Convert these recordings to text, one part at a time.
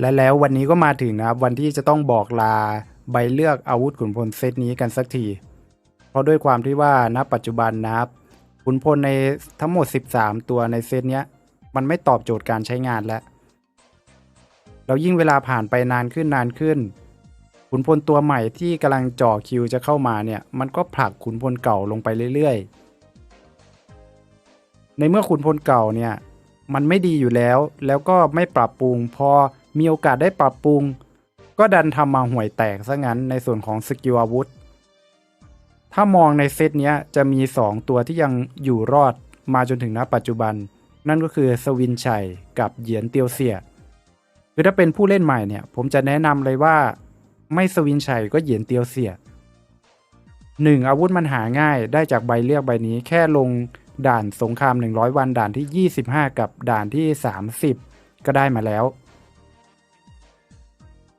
และแล้ววันนี้ก็มาถึงนะครับวันที่จะต้องบอกลาใบเลือกอาวุธขุนพลเซตนี้กันสักที เพราะด้วยความที่ว่าณปัจจุบันนะครับขุนพลในทั้งหมด 13 ตัวในเซตเนี้ยมันไม่ตอบโจทย์การใช้งานแล้วแล้วยิ่งเวลาผ่านไปนานขึ้นนานขึ้น ขุนพลตัวใหม่ที่กำลังจ่อคิวจะเข้ามาเนี่ย มันก็ผลักขุนพลเก่าลงไปเรื่อยๆ ในเมื่อขุนพลเก่าเนี่ย มันไม่ดีอยู่แล้ว แล้วก็ไม่ปรับปรุงพอ มีโอกาสได้ปรับปรุง ก็ดันทำมาห่วยแตกซะงั้นในส่วนของสกิลอาวุธ ถ้ามองในเซตเนี้ยจะมี 2 ตัวที่ยังอยู่รอดมาจนถึงณปัจจุบัน นั่นก็คือสวินชัยกับเหยียนเตียวเสียคือถ้าเป็นผู้เล่นใหม่เนี่ย ผมจะแนะนำเลยว่า ไม่สวินชัยก็เหยียนเตียวเสีย 1. อาวุธมันหาง่ายได้จากใบเลือกใบนี้แค่ลงด่านสงคราม 100 วันด่านที่ 25 กับด่านที่ 30 ก็ได้มาแล้ว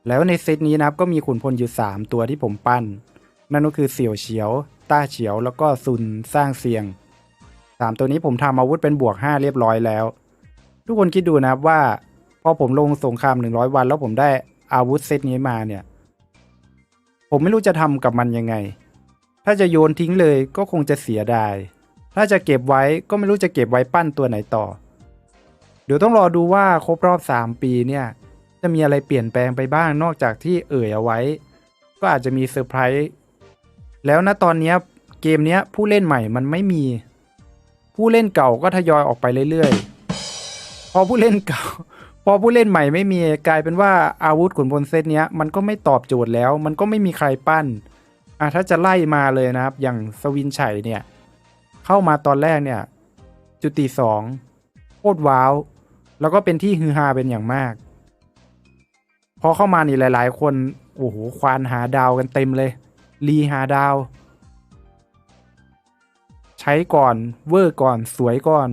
แล้วในเซตนี้นะครับก็มีขุนพลอยู่ 3 ตัวที่ผมปั้น นั่นก็คือเสี่ยวเฉียว ต้าเฉียว แล้วก็ซุนสร้างเสียง 3 ตัวนี้ผมทำอาวุธเป็นบวก 5 เรียบร้อยแล้ว ทุกคนคิดดูนะครับว่า พอผมลงสงคราม 100 วัน แล้วผมได้อาวุธเซตนี้มาเนี่ย ผมไม่รู้จะทำกับมันยังไง ถ้าจะโยนทิ้งเลยก็คงจะเสียดาย ถ้าจะเก็บไว้ก็ไม่รู้จะเก็บไว้ปั้นตัวไหนต่อ เดี๋ยวต้องรอดูว่าครบรอบ 3 ปีเนี่ย จะมีอะไรเปลี่ยนแปลงไปบ้างนอกจากที่เอ่ยเอาไว้ ก็อาจจะมีเซอร์ไพรส์แล้วนะตอนนี้เกมนี้ผู้เล่นใหม่มันไม่มี ผู้เล่นเก่าก็ทยอยออกไปเรื่อยๆ พอผู้เล่นเก่า พอผู้เล่นใหม่ไม่มีกลายเป็นว่าอาวุธขุนพลเซตเนี้ยมันก็ไม่ตอบโจทย์แล้ว มันก็ไม่มีใครปั้นอะถ้าจะไล่มาเลยนะครับ อย่างสวินชัยเนี่ยเข้ามาตอนแรกเนี่ย จุติสองโคตรว้าว แล้วก็เป็นที่ฮือฮาเป็นอย่างมาก พอเข้ามานี่หลาย ๆ คนโอ้โหควานหาดาวกันเต็มเลย รีหาดาว ใช้ก่อนเวอร์ก่อนสวยก่อน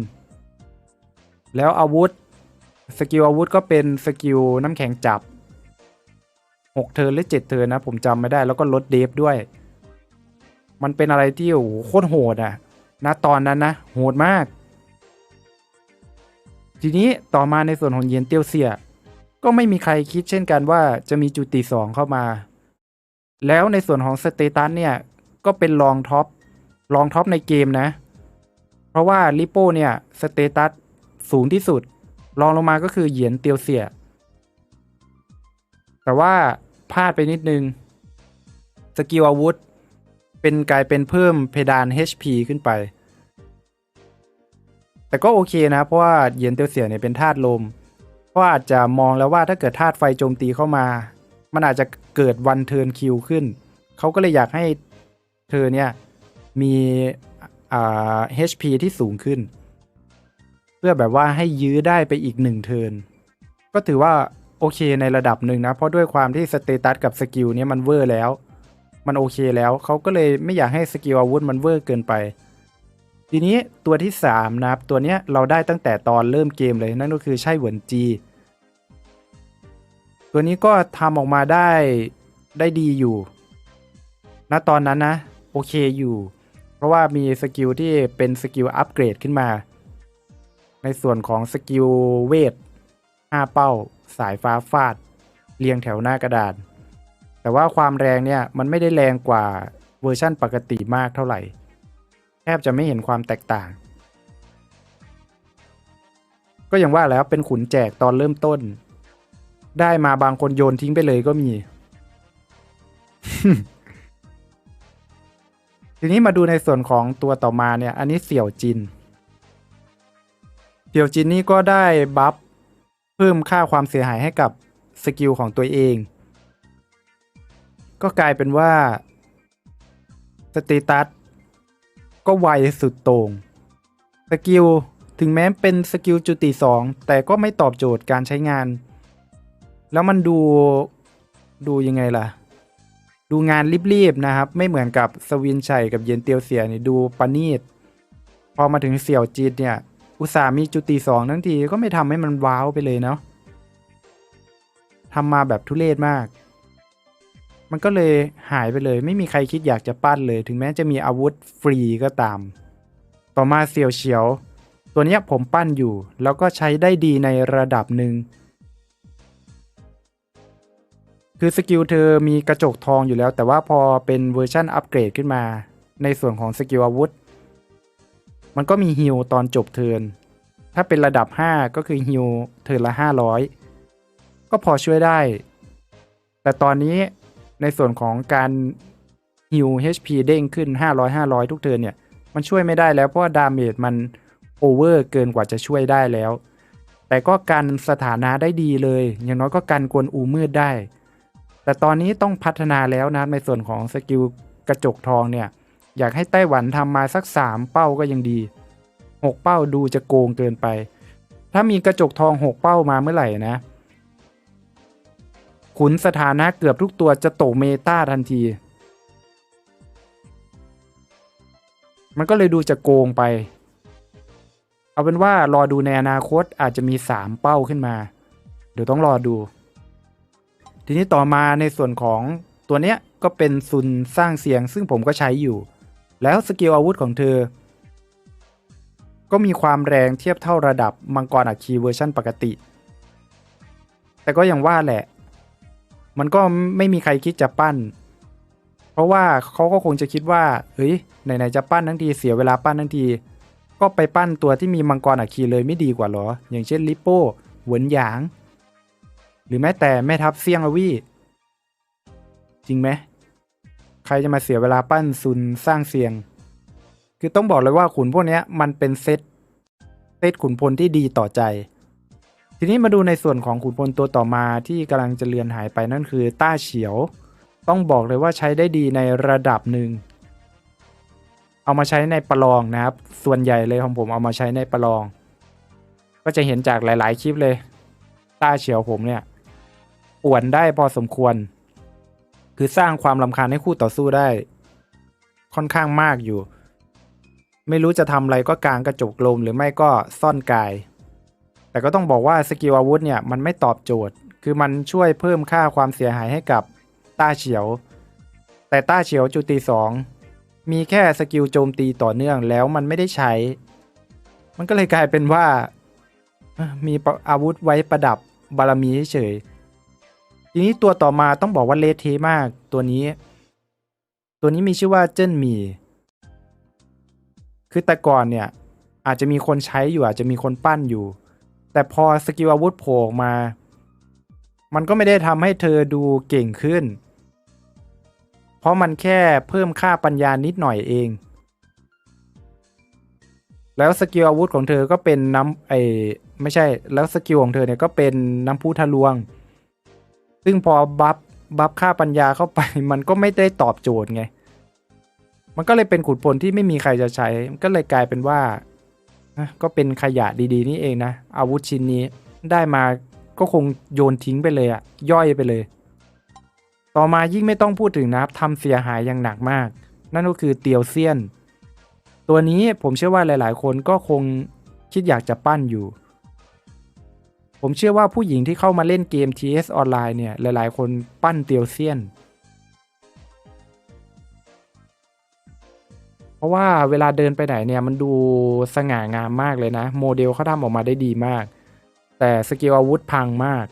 แล้วอาวุธ สกิลอาวุธก็เป็นสกิลน้ำแข็งจับ 6 เทิร์นหรือ 7 เทิร์นนะ ผมจำไม่ได้แล้วก็ลดเดฟด้วย มันเป็นอะไรที่โอ้โหโคตรโหดอะณตอนนั้นนะ โหดมาก ทีนี้ต่อมาในส่วนของเยียนเตียวเซีย ก็ไม่มีใครคิดเช่นกันว่าจะมีจุติสองเข้ามา แล้วในส่วนของสเตตัสเนี่ย ก็เป็นรองท็อปรองท็อปในเกมนะ เพราะว่าลิโป้เนี่ยสเตตัสสูงที่สุด รองลงมาก็คือเหยียนเตียวเสีย แต่ว่าพลาดไปนิดนึง สกิลอาวุธ เป็นกลายเป็นเพิ่มเพดาน HP ขึ้นไป แต่ก็โอเคนะ เพราะว่าเหยียนเตียวเสียเนี่ยเป็นธาตุลม เพราะอาจจะมองแล้วว่าถ้าเกิดธาตุไฟโจมตีเข้ามา มันอาจจะเกิดวันเทิร์นคิวขึ้น เขาก็เลยอยากให้เธอเนี่ยมีอ่า HP ที่สูงขึ้น เพื่อแบบว่าให้ยื้อได้ไปอีกหนึ่งเทิร์นก็ถือว่าโอเคในระดับหนึ่งนะ เพราะด้วยความที่สเตตัสกับสกิลเนี้ยมันเวอร์แล้ว มันโอเคแล้ว เขาก็เลยไม่อยากให้สกิลอาวุธมันเวอร์เกินไป ทีนี้ตัวที่ 3 นะครับ ตัวเนี้ยเราได้ตั้งแต่ตอนเริ่มเกมเลยนั่นก็คือใช่หวนจี ตัวนี้ก็ทำออกมาได้ได้ดีอยู่ณตอนนั้นนะ โอเคอยู่ เพราะว่ามีสกิลที่เป็นสกิลอัปเกรดขึ้นมา ในส่วนของสกิลเวท5เป้า สายฟ้าฟาด เรียงแถวหน้ากระดาน แต่ว่าความแรงเนี่ย มันไม่ได้แรงกว่าเวอร์ชั่นปกติมากเท่าไหร่ แทบจะไม่เห็นความแตกต่าง ก็อย่างว่าแล้วเป็นขุนแจกตอนเริ่มต้น ได้มาบางคนโยนทิ้งไปเลยก็มี ทีนี้มาดูในส่วนของตัวต่อมาเนี่ย อันนี้เสี่ยวจิน เสี่ยวจินนี่ก็ได้บัฟเพิ่มค่าความเสียหายให้กับสกิลของตัวเอง ก็กลายเป็นว่าสเตตัส ก็ไวสุดโต่งสกิลถึงแม้เป็นสกิลจุติ2แต่ก็ไม่ตอบโจทย์การใช้งาน แล้วมันดูดูยังไงล่ะ ดูงานรีบๆนะครับ ไม่เหมือนกับสวินชัยกับเย็นเตียวเสียนี่ดูประณีตพอมาถึงเสี่ยวจีดเนี่ย อุตส่ามีจุติสองทั้งทีก็ไม่ทำให้มันว้าวไปเลยเนาะทำมาแบบทุเรศมาก มันก็เลยหายไปเลย ไม่มีใครคิดอยากจะปั้นเลย ถึงแม้จะมีอาวุธฟรีก็ตาม ต่อมาเสี่ยวเฉียว ตัวนี้ผมปั้นอยู่ แล้วก็ใช้ได้ดีในระดับหนึ่งคือสกิลเธอมีกระจกทองอยู่แล้ว แต่ว่าพอเป็นเวอร์ชันอัปเกรดขึ้นมา ในส่วนของสกิลอาวุธ มันก็มีฮิลตอนจบเทินถ้าเป็นระดับ 5 ก็คือฮิลเทินละ 500 ก็พอช่วยได้ แต่ตอนนี้ ในส่วนของการฮิล HP เด้งขึ้น 500 500 ทุกเทิร์นเนี่ย มันช่วยไม่ได้แล้วเพราะว่าดาเมจมันโอเวอร์เกินกว่าจะช่วยได้แล้ว แต่ก็กันสถานะได้ดีเลย อย่างน้อยก็กันกวนอูมืดได้ แต่ตอนนี้ต้องพัฒนาแล้วนะในส่วนของสกิลกระจกทองเนี่ย อยากให้ไต้หวันทำมาสัก 3 เป้าก็ยังดี 6 เป้าดูจะโกงเกินไป ถ้ามีกระจกทอง 6 เป้ามาเมื่อไหร่นะ ขุนสถานะเกือบทุกตัวจะตกเมตาทันที มันก็เลยดูจะโกงไป เอาเป็นว่ารอดูในอนาคตอาจจะมี 3 เป้าขึ้นมา เดี๋ยวต้องรอดู ทีนี้ต่อมาในส่วนของตัวเนี้ยก็เป็นซุนสร้างเสียงซึ่งผมก็ใช้อยู่ แล้วสกิลอาวุธของเธอ ก็มีความแรงเทียบเท่าระดับมังกรอัคคีเวอร์ชันปกติ แต่ก็ยังว่าแหละ มันก็ไม่มีใครคิดจะปั้น เพราะว่าเขาก็คงจะคิดว่าเฮ้ยไหนๆจะปั้นทั้งทีเสียเวลาปั้นทั้งที ก็ไปปั้นตัวที่มีมังกรอัคคีเลยไม่ดีกว่าหรอ อย่างเช่นลิปโป้หวนหยาง หรือแม้แต่แม่ทัพเซียงอวี่จริงไหมใครจะมาเสียเวลาปั้นซุนสร้างเสียง คือต้องบอกเลยว่าขุนพวกนี้มันเป็นเซตเซตขุนพลที่ดีต่อใจ ทีนี้มาดูในส่วนของขุนพลตัวต่อมาที่กำลังจะเลือนหายไปนั่นคือต้าเฉียว ต้องบอกเลยว่าใช้ได้ดีในระดับหนึ่ง เอามาใช้ในประลองนะครับ ส่วนใหญ่เลยของผมเอามาใช้ในประลอง ก็จะเห็นจากหลาย ๆ คลิปเลย ต้าเฉียวผมเนี่ยป่วนได้พอสมควร คือสร้างความลำคาญให้คู่ต่อสู้ได้ ค่อนข้างมากอยู่ ไม่รู้จะทำอะไรก็กางกระจกลมหรือไม่ก็ซ่อนกาย แต่ก็ต้องบอกว่าสกิลอาวุธเนี่ยมันไม่ตอบโจทย์ คือมันช่วยเพิ่มค่าความเสียหายให้กับต้าเฉียว แต่ต้าเฉียวจุตีสองมีแค่สกิลโจมตีต่อเนื่องแล้วมันไม่ได้ใช้ มันก็เลยกลายเป็นว่า มีอาวุธไว้ประดับบารมีเฉย ทีนี้ตัวต่อมาต้องบอกว่าเลทเทมากตัวนี้ ตัวนี้มีชื่อว่าเจิ้นหมีคือแต่ก่อนเนี่ยอาจจะมีคนใช้อยู่อาจจะมีคนปั้นอยู่ แต่พอสกิลอาวุธโผล่มา มันก็ไม่ได้ทำให้เธอดูเก่งขึ้น เพราะมันแค่เพิ่มค่าปัญญานิดหน่อยเอง แล้วสกิลอาวุธของเธอก็เป็นน้ำไอไม่ใช่ แล้วสกิลของเธอเนี่ยก็เป็นน้ำพุทะลวง ซึ่งพอบัฟบัฟค่าปัญญาเข้าไป มันก็ไม่ได้ตอบโจทย์ไง มันก็เลยเป็นขุนพลที่ไม่มีใครจะใช้ ก็เลยกลายเป็นว่า อะก็เป็นขยะดีๆนี่เองนะ อาวุธชิ้นนี้ได้มาก็คงโยนทิ้งไปเลยอะย่อยไปเลย ต่อมายิ่งไม่ต้องพูดถึงนะครับทำเสียหายอย่างหนักมาก นั่นก็คือเตียวเซียน ตัวนี้ผมเชื่อว่าหลาย ๆ คนก็คงคิดอยากจะปั้นอยู่ ผมเชื่อว่าผู้หญิงที่เข้ามาเล่นเกม TS ออนไลน์เนี่ยหลาย ๆ คนปั้นเตียวเซียน ราะว่าเวลาเดินไปไหนเนี่ยมันดูสง่างามมากเลยนะ โมเดลเขาทำออกมาได้ดีมาก แต่สกิลอาวุธพังมาก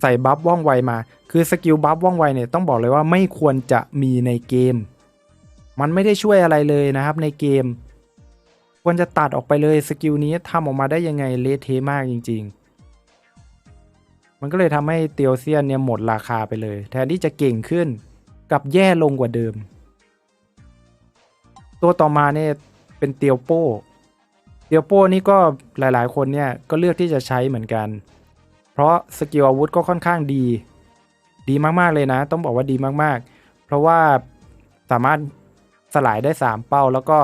ใส่บัฟว่องไวมา คือสกิลบัฟว่องไวเนี่ยต้องบอกเลยว่าไม่ควรจะมีในเกม มันไม่ได้ช่วยอะไรเลยนะครับในเกม ควรจะตัดออกไปเลยสกิลนี้ทำออกมาได้ยังไงเละเทะมากจริง ๆ มันก็เลยทำให้เตียวเซียนเนี่ยหมดราคาไปเลย แทนที่จะเก่งขึ้นกลับแย่ลงกว่าเดิม ตัวต่อมาเนี่ยเป็นเตียวโป้เตียวโป้นี่ก็หลายๆ คนเนี่ยก็เลือกที่จะใช้เหมือนกัน เพราะสกิลอาวุธก็ค่อนข้างดี ดีมากๆเลยนะ ต้องบอกว่าดีมากๆ เพราะว่าสามารถสลายได้ 3 เป้าแล้วก็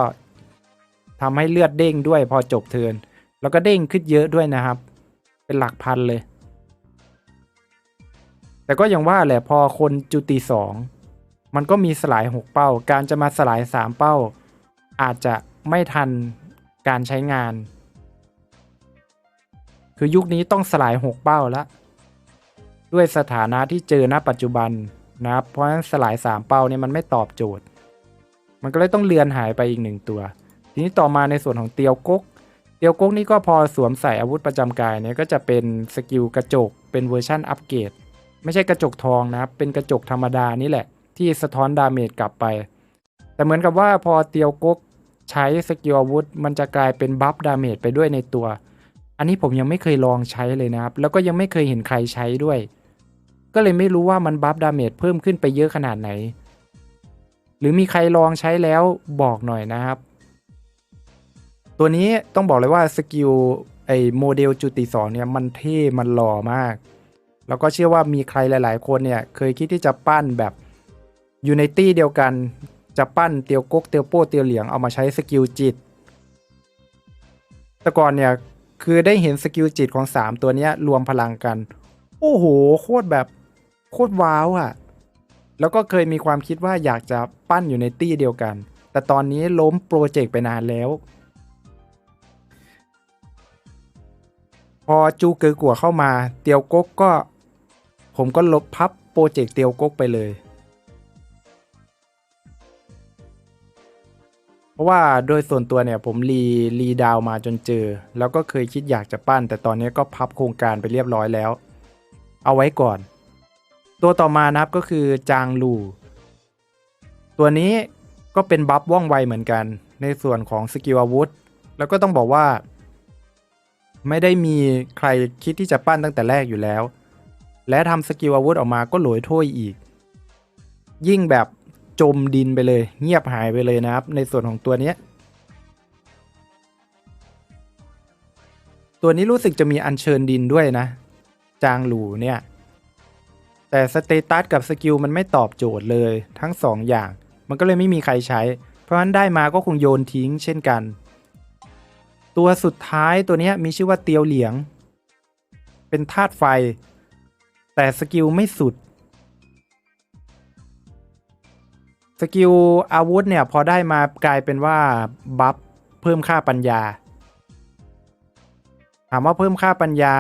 ทำให้เลือดเด้งด้วยพอจบเทิน แล้วก็เด้งขึ้นเยอะด้วยนะครับ เป็นหลักพันเลย แต่ก็อย่างว่าแหละพอคนจุติสองมันก็มีสลาย 6 เป้า การจะมาสลาย 3 เป้า อาจจะไม่ทันการใช้งาน คือยุคนี้ต้องสลาย6เป้าแล้ว ด้วยสถานะที่เจอณปัจจุบันนะครับเพราะฉะนั้นสลาย 3 เป้าเนี่ยมันไม่ตอบโจทย์ มันก็เลยต้องเลือนหายไปอีกหนึ่งตัว ทีนี้ต่อมาในส่วนของเตียวกก เตียวกกนี่ก็พอสวมใส่อาวุธประจำกายเนี่ยก็จะเป็นสกิลกระจก เป็นเวอร์ชั่นอัปเกรด ไม่ใช่กระจกทองนะครับ เป็นกระจกธรรมดานี่แหละ ที่สะท้อนดาเมจกลับไป แต่เหมือนกับว่าพอเตียวก๊ก ใช้สกิลอาวุธมันจะกลายเป็นบัฟดาเมจไปด้วยในตัว อันนี้ผมยังไม่เคยลองใช้เลยนะครับ แล้วก็ยังไม่เคยเห็นใครใช้ด้วย ก็เลยไม่รู้ว่ามันบัฟดาเมจเพิ่มขึ้นไปเยอะขนาดไหน หรือมีใครลองใช้แล้วบอกหน่อยนะครับ ตัวนี้ต้องบอกเลยว่าสกิลไอโมเดลจุติสองเนี่ยมันเท่มันหล่อมาก แล้วก็เชื่อว่ามีใครหลาย ๆ คนเนี่ยเคยคิดที่จะปั้นแบบยูไนตี้เดียวกัน จะปั้นเตียวกกเตียวโป้เตียวเหลียงเอามาใช้สกิลจิต แต่ก่อนเนี่ยคือได้เห็นสกิลจิตของ 3 ตัวเนี้ยรวมพลังกัน โอ้โห โคตรแบบโคตรว้าวอะ่ะ แล้วก็เคยมีความคิดว่าอยากจะปั้นอยู่ในตี้เดียวกัน แต่ตอนนี้ล้มโปรเจกต์ไปนานแล้ว พอจูเกอกัวเข้ามา เตียวก๊กก็ ผมก็ลบพับโปรเจกต์เตียวก๊กไปเลย ราะว่าโดยส่วนตัวเนี่ยผมรีรีดาวมาจนเจอ แล้วก็เคยคิดอยากจะปั้น แต่ตอนนี้ก็พับโครงการไปเรียบร้อยแล้ว เอาไว้ก่อน ตัวต่อมานะครับก็คือจางลูตัวนี้ก็เป็นบัฟว่องไวเหมือนกัน ในส่วนของสกิลอาวุธ แล้วก็ต้องบอกว่า ไม่ได้มีใครคิดที่จะปั้นตั้งแต่แรกอยู่แล้ว และทำสกิลอาวุธออกมาก็หลอยถ้วยอีก ยิ่งแบบ จมดินไปเลย เงียบหายไปเลยนะครับ ในส่วนของตัวนี้ตัวนี้รู้สึกจะมีอัญเชิญดินด้วยนะ จางหลูเนี่ย แต่สเตตัสกับสกิลมันไม่ตอบโจทย์เลยทั้งสองอย่าง มันก็เลยไม่มีใครใช้ เพราะฉะนั้นได้มาก็คงโยนทิ้งเช่นกัน ตัวสุดท้ายตัวนี้มีชื่อว่าเตียวเหลียง เป็นธาตุไฟ แต่สกิลไม่สุด สกิลอาวุธเนี่ยพอได้มากลายเป็นว่าบัฟเพิ่มค่าปัญญา ถามว่าเพิ่มค่าปัญญา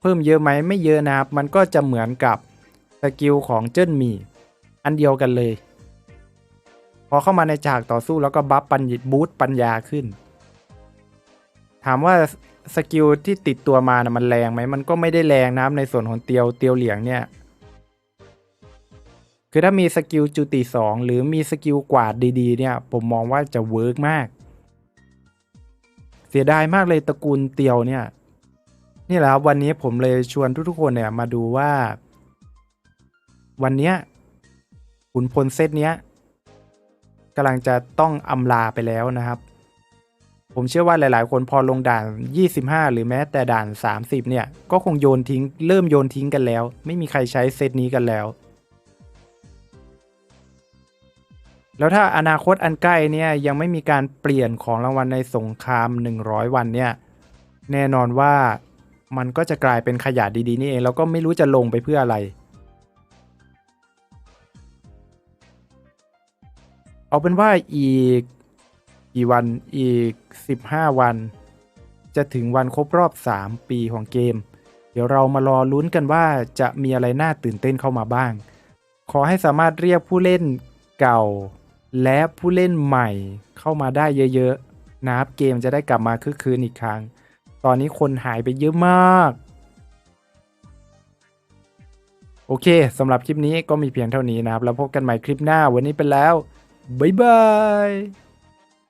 เพิ่มเยอะไหมไม่เยอะนะครับ มันก็จะเหมือนกับสกิลของเจิ้นหมี่อันเดียวกันเลย พอเข้ามาในฉากต่อสู้แล้วก็บัฟปัญญบูตปัญญาขึ้น ถามว่าสกิลที่ติดตัวมานะมันแรงไหมมันก็ไม่ได้แรงนะครับในส่วนของเตียวเตียวเหลียงเนี่ย คือถ้ามีสกิลจุติสองหรือมีสกิลกวาดดีๆ เนี่ย ผมมองว่าจะเวิร์กมาก เสียดายมากเลยตระกูลเตียวเนี่ย นี่แหละครับวันนี้ผมเลยชวนทุกๆคนเนี่ยมาดูว่า วันเนี้ยขุนพลเซตเนี้ยกำลังจะต้องอำลาไปแล้วนะครับ ผมเชื่อว่าหลายๆ คนพอลงด่าน 25 หรือแม้แต่ด่าน 30 เนี่ย ก็คงโยนทิ้ง เริ่มโยนทิ้งกันแล้ว ไม่มีใครใช้เซตนี้กันแล้ว แล้วถ้าอนาคตอันใกล้เนี่ยยังไม่มีการเปลี่ยนของรางวัลในสงคราม 100 วันเนี่ยแน่นอนว่ามันก็จะกลายเป็นขยะดีๆนี่เองแล้วก็ไม่รู้จะลงไปเพื่ออะไร เอาเป็นว่าอีกกี่วันอีก 15 วัน จะถึงวันครบรอบ 3 ปีของเกม เดี๋ยวเรามารอลุ้นกันว่าจะมีอะไรน่าตื่นเต้นเข้ามาบ้าง ขอให้สามารถเรียกผู้เล่นเก่า และผู้เล่นใหม่เข้ามาได้เยอะๆนะครับเกมจะได้กลับมาคึกคืนอีกครั้ง ตอนนี้คนหายไปเยอะมาก โอเคสำหรับคลิปนี้ก็มีเพียงเท่านี้นะครับ แล้วพบกันใหม่คลิปหน้าวันนี้ไปแล้ว บ๊ายบาย